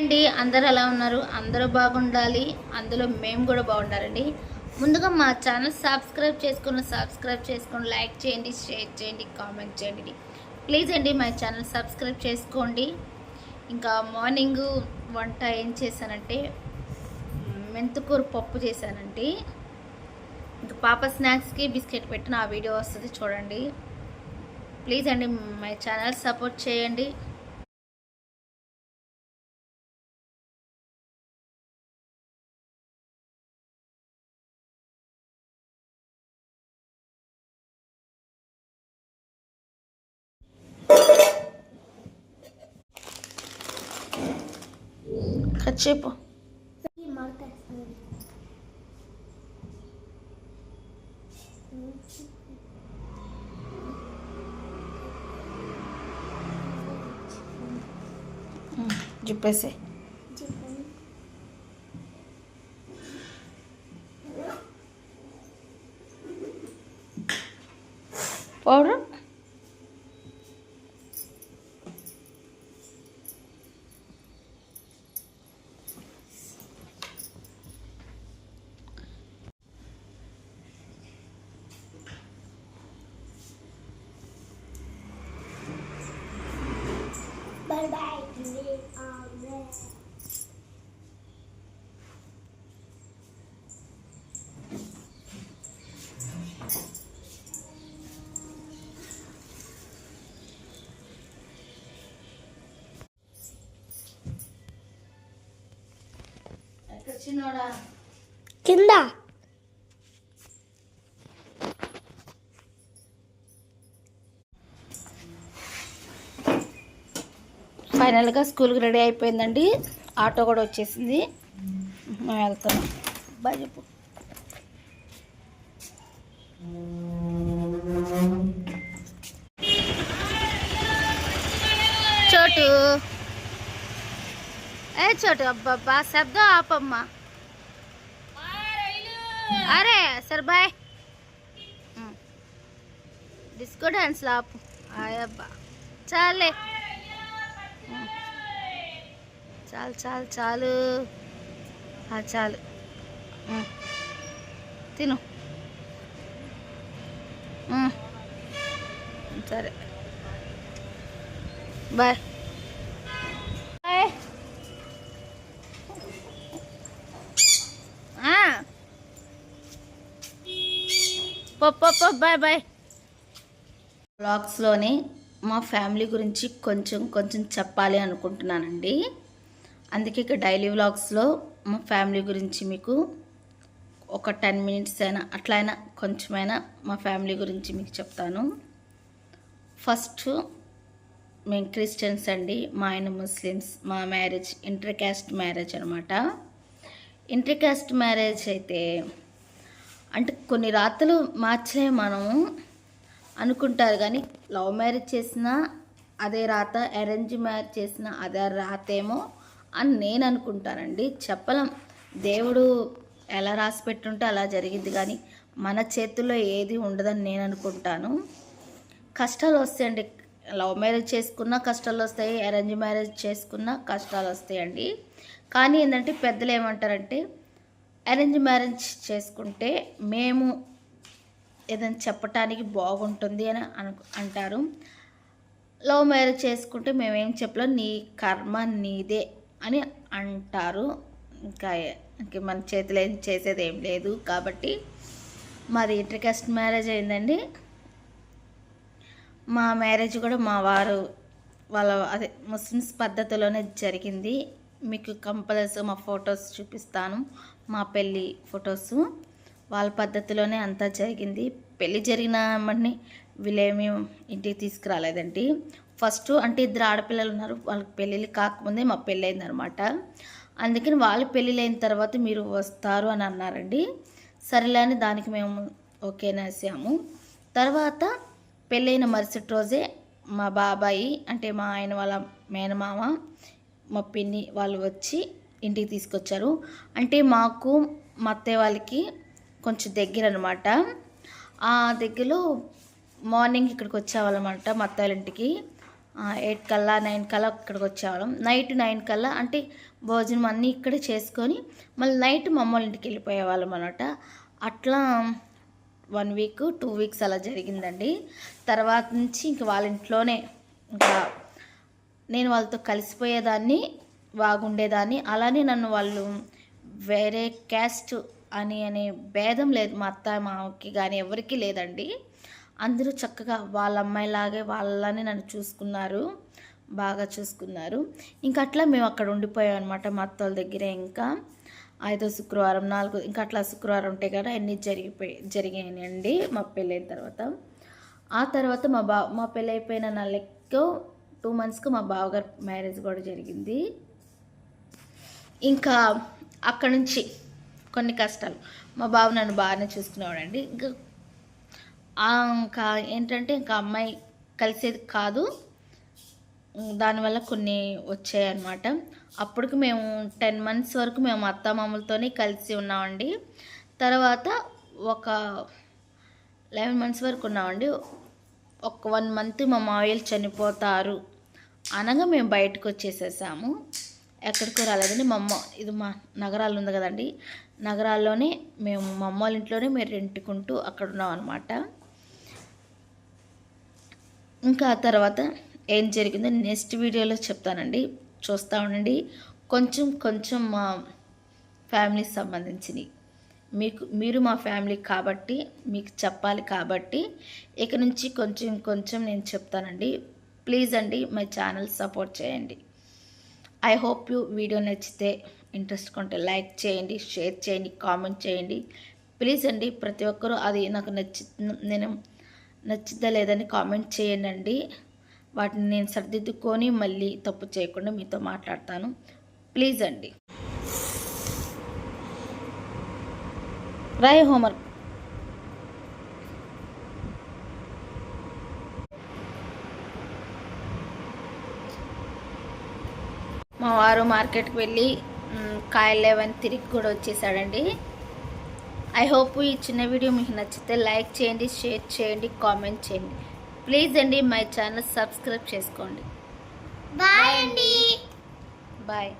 అండి అందరు ఎలా ఉన్నారు? అందరూ బాగుండాలి. అందులో మేము కూడా బాగుండాలండి. ముందుగా మా ఛానల్ సబ్స్క్రైబ్ చేసుకుని సబ్స్క్రైబ్ చేసుకొని లైక్ చేయండి షేర్ చేయండి కామెంట్ చేయండి. ప్లీజ్ అండి మా ఛానల్ సబ్స్క్రైబ్ చేసుకోండి. ఇంకా మార్నింగ్ వంట ఏం చేశానంటే మెంతుకూర పప్పు చేశానండి. ఇంకా పాప స్నాక్స్కి బిస్కెట్ పెట్టిన ఆ వీడియో వస్తుంది చూడండి. ప్లీజ్ అండి మా ఛానల్ సపోర్ట్ చేయండి. Cachipo. De PC. Por చిన్నోడా కింద. ఫైనల్గా స్కూల్కి రెడీ అయిపోయిందండి. ఆటో కూడా వచ్చేసింది. మేము వెళ్తున్నాం. బాయ్ చెప్పు. చోటు. అదే చోటు అబ్బబ్బా శబ్దం ఆపమ్మా. అరే సరే బాయ్. డిస్కో డాన్స్ ఆపు. అయ్యబ్బా చాలే. చాలు చాలు చాలు. ఆ, చాలు. తిను. సరే. బాయ్ ఆ. పో బాయ్ బాయ్. బ్లాగ్స్లోని మా ఫ్యామిలీ గురించి కొంచెం కొంచెం చెప్పాలి అనుకుంటున్నానండి. అందుకే ఇక డైలీ వ్లాగ్స్లో మా ఫ్యామిలీ గురించి మీకు ఒక టెన్ మినిట్స్ అయినా అట్లయినా కొంచెమైనా మా ఫ్యామిలీ గురించి మీకు చెప్తాను. ఫస్ట్ మేము క్రిస్టియన్స్ అండి. మా ఆయన ముస్లిమ్స్. మా మ్యారేజ్ ఇంటర్ క్యాస్ట్ మ్యారేజ్ అనమాట ఇంటర్ క్యాస్ట్ మ్యారేజ్ అయితే అంటే కొన్ని రాత్రులు మార్చలే మనము అనుకుంటారు కానీ లవ్ మ్యారేజ్ చేసినా అదే రాత అరేంజ్ మ్యారేజ్ చేసినా అదే రాతేమో అని నేను అనుకుంటానండి. చెప్పలేం. దేవుడు ఎలా రాసి పెట్టుంటే అలా జరిగింది కానీ మన చేతుల్లో ఏది ఉండదని నేను అనుకుంటాను. కష్టాలు వస్తాయండి. లవ్ మ్యారేజ్ చేసుకున్నా కష్టాలు వస్తాయి అరేంజ్ మ్యారేజ్ చేసుకున్నా కష్టాలు వస్తాయండి. కానీ ఏంటంటే పెద్దలు ఏమంటారంటే అరేంజ్ మ్యారేజ్ చేసుకుంటే మేము ఏదైనా చెప్పటానికి బాగుంటుంది అని అను అంటారు. లవ్ మ్యారేజ్ చేసుకుంటే మేమేం చెప్పలేం. నీ కర్మ నీదే అని అంటారు. ఇంకా ఇంక మన చేతిలో ఏం చేసేది ఏం లేదు. కాబట్టి మాది ఇంటర్కాస్ట్ మ్యారేజ్ అయిందండి. మా మ్యారేజ్ కూడా మా వారు వాళ్ళ అదే ముస్లిమ్స్ పద్ధతిలోనే జరిగింది. మీకు కంపల్సరీ మా ఫొటోస్ చూపిస్తాను. మా పెళ్ళి ఫొటోస్. వాళ్ళ పద్ధతిలోనే అంతా జరిగింది. పెళ్ళి జరిగిన వెంటనే వీళ్ళేమి ఇంటికి తీసుకురాలేదండి. ఫస్ట్ అంటే ఇద్దరు ఆడపిల్లలు ఉన్నారు. వాళ్ళకి పెళ్ళిళ్ళు కాకముందే మా పెళ్ళి అయిందనమాట అందుకని వాళ్ళు పెళ్ళిళ్ళు అయిన తర్వాత మీరు వస్తారు అని అన్నారండి. సరేలే అని దానికి మేము ఓకే అనేసాము. తర్వాత పెళ్ళైన మరుసటి రోజే మా బాబాయి అంటే మా ఆయన వాళ్ళ మేనమామ మా పిన్ని వాళ్ళు వచ్చి ఇంటికి తీసుకొచ్చారు. అంటే మాకు మా అత్తయ్య వాళ్ళకి కొంచెం దగ్గర అనమాట ఆ దగ్గరలో మార్నింగ్ ఇక్కడికి వచ్చేవాళ్ళమాట మా అత్తయ్య వాళ్ళ ఇంటికి. ఎయిట్ కల్లా నైన్ కల్లా ఇక్కడికి వచ్చేవాళ్ళం. నైట్ నైన్ కల్లా అంటే భోజనం అన్నీ ఇక్కడే చేసుకొని మళ్ళీ నైట్ మమ్మల్ని ఇంటికి వెళ్ళిపోయే ఇంటికి వెళ్ళిపోయేవాళ్ళం అనమాట అట్లా వన్ వీక్ టూ వీక్స్ అలా జరిగిందండి. తర్వాత నుంచి ఇంక వాళ్ళ ఇంట్లోనే ఇంకా నేను వాళ్ళతో కలిసిపోయేదాన్ని బాగుండేదాన్ని. అలానే నన్ను వాళ్ళు వేరే క్యాస్ట్ అని అనే భేదం లేదు మా అత్త మామకి కానీ ఎవరికీ లేదండి. అందరూ చక్కగా వాళ్ళ అమ్మాయిలాగే వాళ్ళని నన్ను చూసుకున్నారు బాగా చూసుకున్నారు. ఇంకా అట్లా మేము అక్కడ ఉండిపోయాం అనమాట మా అత్త వాళ్ళ దగ్గరే ఇంకా. ఐదో శుక్రవారం నాలుగు ఇంకా అట్లా శుక్రవారం ఉంటాయి కదా అన్నీ జరిగిపోయి జరిగాయండి మా పెళ్ళైన తర్వాత. ఆ తర్వాత మా బా మా పెళ్ళైపోయిన నా లెక్క టూ మంత్స్కి మా బావగారు మ్యారేజ్ కూడా జరిగింది. ఇంకా అక్కడ నుంచి కొన్ని కష్టాలు. మా బావ నన్ను బాగానే చూసుకునేవాడండి. ఇంకా ఇంకా ఏంటంటే ఇంకా అమ్మాయి కలిసేది కాదు. దానివల్ల కొన్ని వచ్చాయన్నమాట. అప్పటికి మేము టెన్ మంత్స్ వరకు మేము అత్తమామలతోనే కలిసి ఉన్నామండి. తర్వాత ఒక లెవెన్ మంత్స్ వరకు ఉన్నామండి. ఒక వన్ మంత్ మా మావయ్యలు చనిపోతారు. అనగా మేము బయటకు వచ్చేసేసాము. ఎక్కడికి రాలేదండి. మా అమ్మ ఇది మా నగరాలు ఉంది కదండి. నగరాల్లోనే మేము మా అమ్మ వాళ్ళ ఇంట్లోనే మేము రెంటుకుంటూ అక్కడ ఉన్నాం అనమాట ఇంకా ఆ తర్వాత ఏం జరిగిందో నెక్స్ట్ వీడియోలో చెప్తానండి. చూస్తూ ఉండండి. కొంచెం కొంచెం మా ఫ్యామిలీకి సంబంధించినవి. మీకు మీరు మా ఫ్యామిలీ కాబట్టి మీకు చెప్పాలి కాబట్టి ఇక నుంచి కొంచెం కొంచెం నేను చెప్తానండి. ప్లీజ్ అండి మై ఛానల్ సపోర్ట్ చేయండి. ఐ హోప్ యూ వీడియో నచ్చితే ఇంట్రెస్ట్ కొంటే లైక్ చేయండి షేర్ చేయండి కామెంట్ చేయండి. ప్లీజ్ అండి ప్రతి ఒక్కరూ అది నాకు నచ్చి నేను నచ్చిద్దా లేదని కామెంట్ చేయండి అండి వాటిని నేను సర్దిద్దుకొని మళ్ళీ తప్పు చేయకుండా మీతో మాట్లాడతాను. ప్లీజ్ అండి. రాయ్ హోంవర్క్ మా వారు మార్కెట్కి వెళ్ళి కాయలు లేవని తిరిగి కూడా వచ్చేసాడండి. ఐ హోప్ ఈ చిన్న వీడియో మీకు నచ్చితే లైక్ చేయండి షేర్ చేయండి కామెంట్ చేయండి. ప్లీజ్ అండి మై ఛానల్ సబ్స్క్రైబ్ చేసుకోండి. బాయ్ అండి. బాయ్.